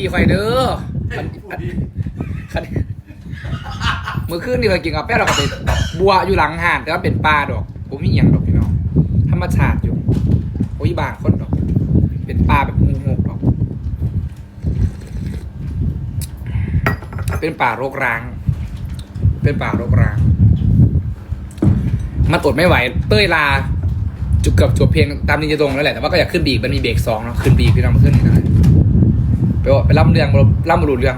ขี่ไฟเด้อคันคันมือขึ้นนี่เคยกินกับแป้งเราก็ไปบัวอยู่หลังห่านแต่ว่าเป็นปลาดอกผมมีอหย่างดอกพี่น้องธรรมชาติอยู่โอ้ยบางคนดอก เป็นปลาแบบงูหกดอก เป็นป่ารกร้าง เป็นป่ารกร้างมันอดไม่ไหว เต้ยลาจุดเกือบจบเพลงตามนี้จะตรงแล้วแหละแต่ว่าก็อยากขึ้นบีกมันมีเบรกสองเนาะขึ้นบีกพี่น้องมาขึ้นอีกหน่อย ไปว่าไปล่ำเรื่องล่ำบรรลุเรื่อง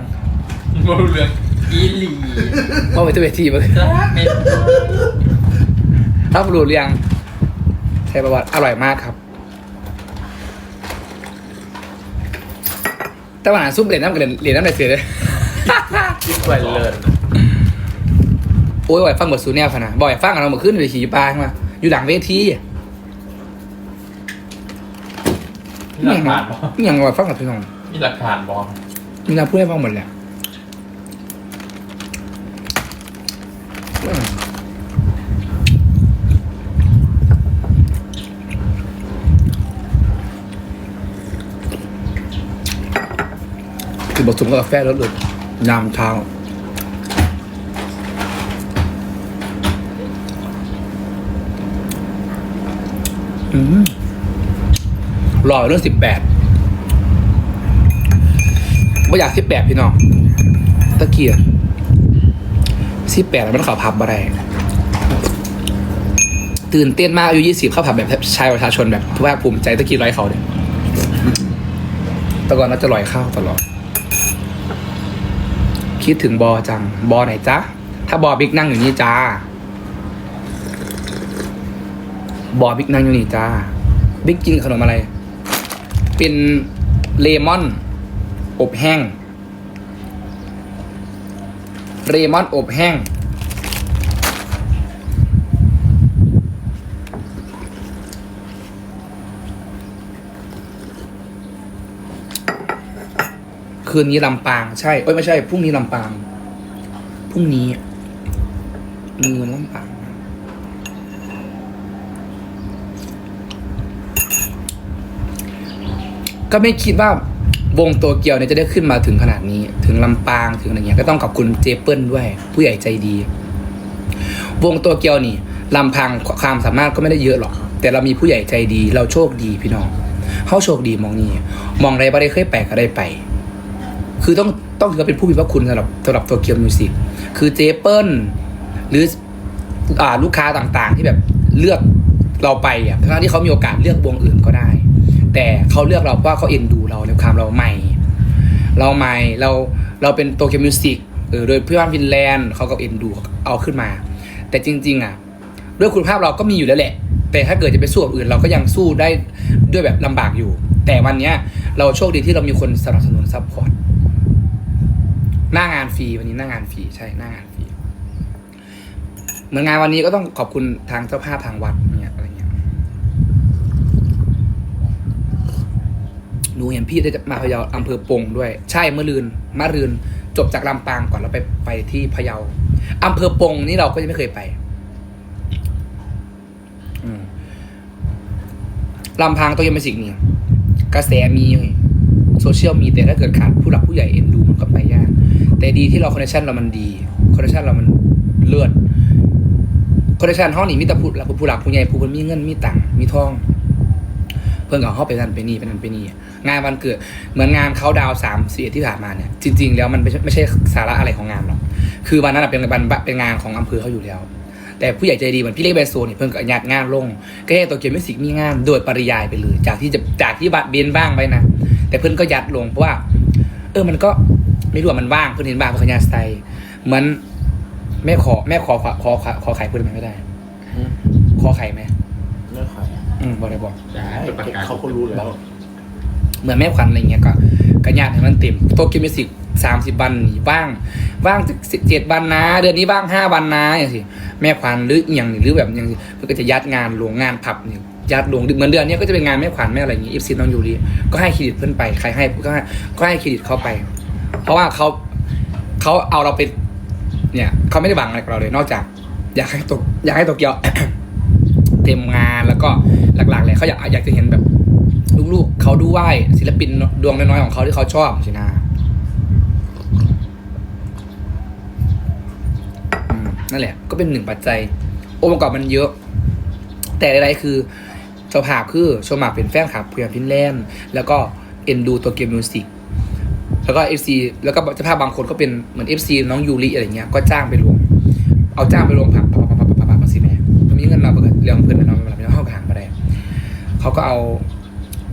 มารู้เรื่องอีหลีว่าไปตัวเวทีมาไม่ล่ำบรรลุเรื่องใช่ประวัติอร่อยมากครับ แต่วันนั้นซุปเหรียญน้ำกับเหรียญเหรียญน้ำในเสือเลย คิดไปเลิศโอ้ยบ่อยฟังบทสูแนวพะนะบ่อยฟังกันเรามาขึ้นเวทีปลาขึ้นมา อยู่หลังเวทีมีหลักฐานบอนี่ยังบ่อยฟังกับพี่น้อง มีหลักฐานบอนี่นะพูดให้ฟังหมดแหละคือบทสมกับกาแฟรสเลยยามเช้าอืมรอเรื่องสิบแปด ไม่อยากสิบแปดพี่น้องตะเกียบสิบแปดมันเข่าพับอะไรตื่นเต้นมากอายุยี่สิบเข้าผับแบบชายประชาชนแบบภาคภูมิใจตะกี้ร้อยเขาเนี่ยแต่ก่อนเราจะลอยข้าวตลอด คิดถึงบอจัง บอไหนจ๊ะ ถ้าบอบิ๊กนั่งอยู่นี่จ้า บอบิ๊กนั่งอยู่นี่จ้า บิ๊กกินขนมอะไร เป็นเลมอน อบแห้งเลมอนอบแห้ง คืนนี้ลำปางใช่ เอ้ยไม่ใช่ พรุ่งนี้ลำปาง พรุ่งนี้ มือลำปางก็ไม่คิดว่า วงโตเกียวเนี่ยจะได้ขึ้นมาถึงขนาดนี้ ถึงลำปางถึงอะไรเงี้ยก็ต้องขอบคุณเจเปิลด้วย ผู้ใหญ่ใจดี วงโตเกียวนี่ลำพังความสามารถก็ไม่ได้เยอะหรอก แต่เรามีผู้ใหญ่ใจดี เราโชคดีพี่น้องเขาโชคดีมองนี่มองอะไรบ่ได้เคยไปลก็ได้ไป คือต้องต้องถือว่าเป็นผู้มีพระคุณสำหรับสำหรับโตเกียวมิวสิกคือเจเปิลหรืออ่าลูกค้าต่างๆ ที่แบบเลือกเราไปอะทั้งที่เขามีโอกาสเลือกวงอื่นก็ได้ แต่เขาเลือกเราเพราะเขาเอ็นดูเราในความเราใหม่ เราใหม่เราเราเป็นโตเกียวมิวสิกเออโดยเพื่อนฟินแลนด์เขาก็เอ็นดูเอาขึ้นมา แต่จริง ๆ อะ ด้วยคุณภาพเราก็มีอยู่แล้วแหละ แต่ถ้าเกิดจะไปสู้กับอื่นเราก็ยังสู้ได้ด้วยแบบลำบากอยู่ แต่วันเนี้ย เราโชคดีที่เรามีคนสนับสนุนซัพพอร์ตหน้างานฟรีวันนี้หน้างานฟรีใช่หน้างานฟรีเหมือนงานวันนี้ก็ต้องขอบคุณทางเจ้าภาพทางวัดเนี่ยอะไรเงี้ย ห นูเห็นพี่ได้มาพะเยาอำเภอปงด้วย ใช่เมื่อลืนมารืนจบจากลำปางก่อนแล้วไปไปที่พะเยาอำเภอปงนี่เราก็ยังไม่เคยไปลำพังตัวยังไม่สิ่งนี้กระแสมีโซเชียลมีแต่ถ้าเกิดขาดผู้หลักผู้ใหญ่เอ็นดูมันก็ไปยาก แต่ดีที่เราคอนเนคชั่นเรามันดีคอนเนคชั่นเรามันเลือดคอนเนคชั่นห้องนี้มีแต่ผู้หลักผู้หลักผู้ใหญ่ผู้คนมีเงินมีตังมีทอง พิ่งเอาเข้าไปนั่นไปนี่ไปนั่นไปนี่งานวันเกิดเหมือนงานเขาดาวสามสี่ที่ผ่านมาเนี่ยจริง ๆ แล้วมันไม่ใช่ไม่ใช่สาระอะไรของงานหรอกคือวันนั้นนะเป็นวันเป็นงานของอำเภอเขาอยู่แล้ว แต่ผู้ใหญ่ใจดีเหมือนพี่เล็กแบรนด์โซเนี่ยเพิ่งก็ยัดงานลงก็ให้ตัวเกียวมิวสิกมีงานโดยปริยายไปเลย จากที่จะจากที่บัตรเบนบ้างไปนะแต่เพิ่นก็ยัดลงเพราะว่า เออมันก็ไม่รู้ว่ามันว่างเพิ่นเห็นบ้างเพิ่นก็ยัดใส่เหมือนแม่ขอแม่ขอขอขอขอขอไข่เพิ่นไหมไม่ได้ ขอไข่ไหมไม่ค่ อยอะอืมบอกได้บอกได้เขาก็รู้แล้วเหมือนแม่ขวัญอะไรเงี้ยก็ก็ญาติให้มันเต็มโตเกียวมิวสิกสามสิบวันนี่ว่างว่างเจ็ดวันนะ เดือนนี้ว่างห้าวันนะอย่างสิแม่ขวัญหรืออหย่างนี้หรือแบบอย่างสิเพื่อก็จะยัดงานลงงานผับนี่ยัดลงเหมือนเดือนนี้ก็จะเป็นงานแม่ขวัญแม่อะไรอย่างงี้อีฟซีน้องยูรีก็ให้เครดิตเพื่อนไปใครให้ก็ให้ก็ให้เครดิตเขาไป เพราะว่าเขาเขาเอาเราเป็นเนี่ยเขาไม่ได้หวังอะไรกับเราเลยนอกจาก อยากให้ตกอยากให้โตเกียว เต็มงานแล้วก็หลักๆเลยเขาอยากอยากจะเห็นแบบลูกๆเขาดูไหวศิลปินดวงน้อยๆของเขาที่เขาชอบชินะนั่นแหละ ก็เป็นหนึ่งปัจจัยองค์ประกอบมันเยอะ แต่อะไรคือเจ้าภาพคือโชมาเป็นแฟนคลับเพื่อนฟินแลนด์แล้วก็เอ็นดูตัวเกมมิวสิกแล้วก็เอฟซีแล้วก็เจ้าภาพบางคนก็เป็นเหมือนเอฟซีน้องยูริอะไรเงี้ยก็จ้างไปรวมเอาจ้างไปรวมผับ เรื่องเพื่อนนะเนาะเวลาไปเข้าห่างมาได้ เขาก็เอา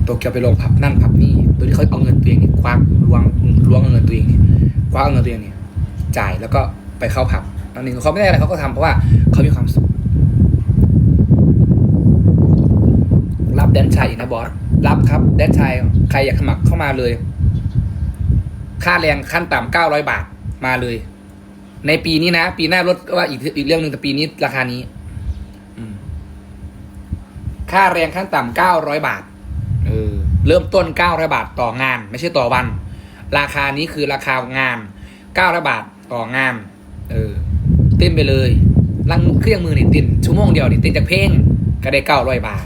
ตัวเกียวไปลงผับนั่นผับนี่โดยที่เขาเอาเงินตัวเองเนี่ยควักล้วงล้วงเอาเงินตัวเองเนี่ยควักเอาเงินตัวเองเนี่ยจ่ายแล้วก็ไปเข้าผับอันนี้เขาไม่ได้อะไรเขาก็ทำเพราะว่าเขามีความสุขรับแดนชายอีกนะบอสรับครับแดนชายใครอยากสมัครเข้ามาเลย ค่าแรงขั้นต่ำเก้าร้อยบาทมาเลย ในปีนี้นะ ปีหน้าลดก็ว่าอีกอีกเรื่องหนึ่งแต่ปีนี้ราคานี้ ค่าแรงขั้นต่ำเก้าร้อยบาทเออเริ่มต้นเก้าร้อยบาทต่องาน ไม่ใช่ต่อวัน ราคานี้คือราคางานเก้าร้อยบาทต่องานเออเต้นไปเลยลังเครื่องมือนี่ตินชั่วโมงเดียวนี่ตินจากเพลงก็ได้เก้าร้อยบาท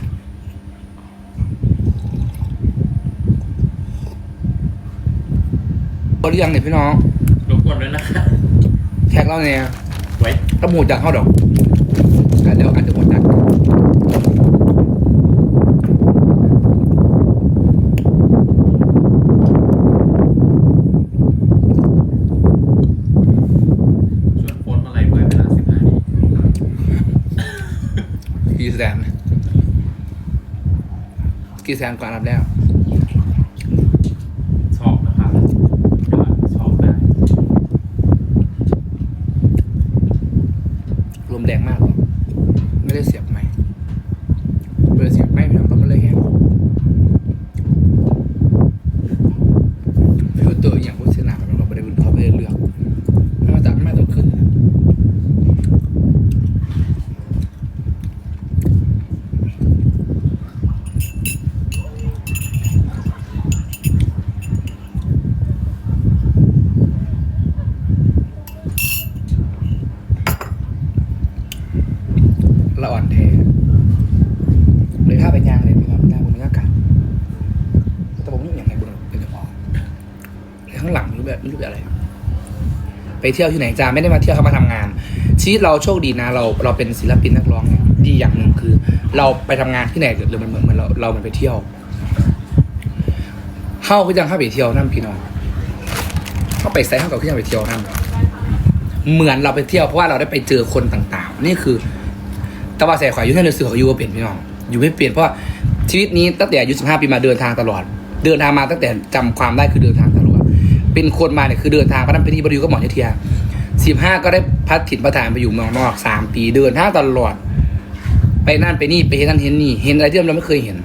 บริยังเนี่ยพี่น้องรบกวนด้วยนะคะแท็กเราเนี่ยไว้ก็หมูจากเข้าดอกอะเดี๋ยวอาจจะหมดจาก ชวนโพสต์มาอะไรเพื่อเวลาสิบห้านาที กี่แส นกี่แสนก่อนอันดับแรกชอบนะครับชอบได้ลมแรงมากหรอกไม่ได้เสียบไหมไม่ได้เสียบไหมพี่น้องลมมันเลยแห้งฟิลเตอร์อย่างพวกเสนาเราไม่ได้เขาไม่ได้เลือกไม่ว่าจะไม่ต้องขึ้น ละอ่อนแท้เลยถ้าไปย่างเลยพี่น้องย่างบนเนื้อกันแต่ผมนี่อย่างไรบนเป็นกระเพาะเลยข้างหลังไม่รู้แบบไม่รู้แบบอะไร ไปเที่ยวที่ไหนจ้าไม่ได้มาเที่ยวเขามาทำงาน ชีวิตเราโชคดีนะเราเราเป็นศิลปินนักร้องเนี่ยดีอย่างหนึ่งคือ เราไปทำงานที่ไหนหรือมันเหมือนเหมือนเราเรามันไปเที่ยวเข้าก็ยังเข้าไปเที่ยวนั่นพี่น้องเข้าไปไซต์เข้ากับที่ยังไปเที่ยวนั่นเหมือนเราไปเที่ยวเพราะว่าเราได้ไปเจอคนต่างๆ นี่คือต่ว่าใส่ขวายอยู่ที่เรือสื่อของยูก็เปลี่ยนพี่น้องอยู่ไม่เปลี่ยนเพราะชีวิตนี้ตั้งแต่อายุสิบห้าปีมาเดินทางตลอด เดินทางมาตั้งแต่จำความได้คือเดินทางตลอด เป็นคนมาเนี่ยคือเดินทางพระนันเป็นที่บริวก็หมอเทียสิบห้าก็ได้พัดถิ่นประธานไปอยู่เมืองนอกสามปีเดินทางตลอด ไปนั่นไปนี่ไปเห็นนั่นเห็นนี่เห็นอะไรที่เราไม่เคยเห็น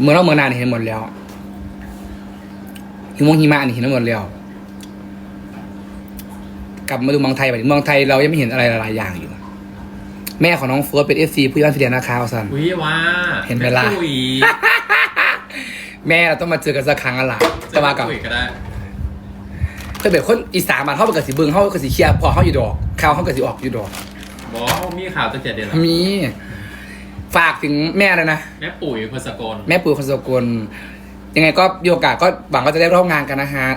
เมืองนอกเมืองนาเนี่ยเห็นหมดแล้วหิมงหิมะนี่เห็นหมดแล้ว กลับมาดูเมืองไทยไปเมืองไทยเรายังไม่เห็นอะไรหลายๆอย่างอยู่ แม่ของน้องเฟิร์สเป็นเอฟซีผู้ย่านเสียนะคะเอาสันอุ้ยว่าเห็นไหมล่ะแปุ๋ยแม่เราต้องมาเจอกันสักครั้งอะล่ะจะมากับ ปุ๋ยก็ได้ถ้าแบบคนอีสานมาเข้าไปกับสีเบิงเข้ากับสีเคียพอเข้าอยู่ดอกข่าวเข้ากับสีออกอยู่ดอกบอกว่ามีข่าวตั้งแต่เดือนละมี ฝากถึงแม่เลยนะ แม่ปุ๋ยพศกลแม่ปู่คนสกลยังไงก็มีโอกาสก็หวังว่าจะได้ร่วมงานกันนะฮะ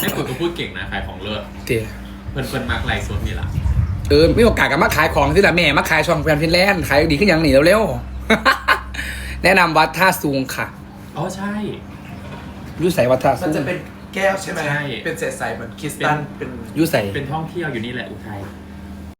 แม่ปุ๋ยก็พูดเก่งนะขายของเลิศเดี๋ยวเพิ่นเพิ่นมากไลฟ์สดนี่ล่ะเออมีโอกาสกันมาขายของที่ละแม่มาขายช่องแฟนฟินแลนด์ขายดีขึ้นอย่างหนีเร็วๆ แนะนำวัดท่าซูงค่ะ อ๋อใช่อยุใส่วัดท่ามันซูจะงเป็น แก้วใช่ไหมใช่เป็นเศษใสเหมือนคริสตัลเป็น อยุใส่เป็นท่องเที่ยวอยู่นี่แหละอุทัย